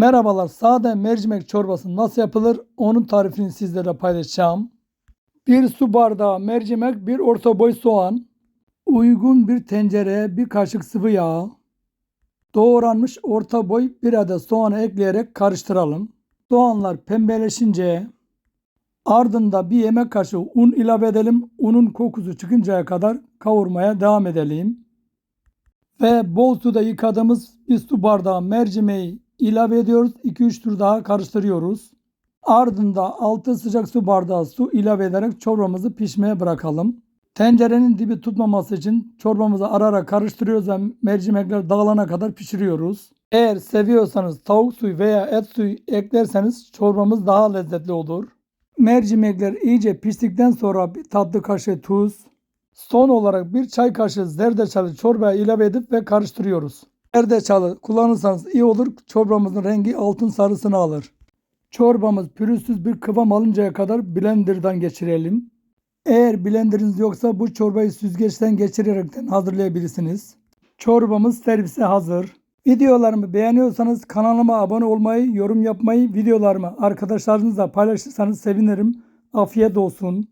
Merhabalar, sade mercimek çorbası nasıl yapılır? Onun tarifini sizlerle paylaşacağım. Bir su bardağı mercimek, bir orta boy soğan, uygun bir tencereye bir kaşık sıvı yağ, doğranmış orta boy bir adet soğanı ekleyerek karıştıralım. Soğanlar pembeleşince ardında bir yemek kaşığı un ilave edelim. Unun kokusu çıkıncaya kadar kavurmaya devam edelim. Ve bol suda yıkadığımız bir su bardağı mercimeği ilave ediyoruz. 2-3 tur daha karıştırıyoruz. Ardında altı sıcak su bardağı su ilave ederek çorbamızı pişmeye bırakalım. Tencerenin dibi tutmaması için çorbamızı ara ara karıştırıyoruz ve mercimekler dağılana kadar pişiriyoruz. Eğer seviyorsanız tavuk suyu veya et suyu eklerseniz çorbamız daha lezzetli olur. Mercimekler iyice piştikten sonra bir tatlı kaşığı tuz, Son olarak bir çay kaşığı zerdeçalı çorbaya ilave edip ve karıştırıyoruz. Zerdeçalı kullanırsanız iyi olur. Çorbamızın rengi altın sarısını alır. Çorbamız pürüzsüz bir kıvam alıncaya kadar blenderdan geçirelim. Eğer blenderiniz yoksa bu çorbayı süzgeçten geçirerekten hazırlayabilirsiniz. Çorbamız servise hazır. Videolarımı beğeniyorsanız kanalıma abone olmayı, yorum yapmayı, videolarımı arkadaşlarınızla paylaşırsanız sevinirim. Afiyet olsun.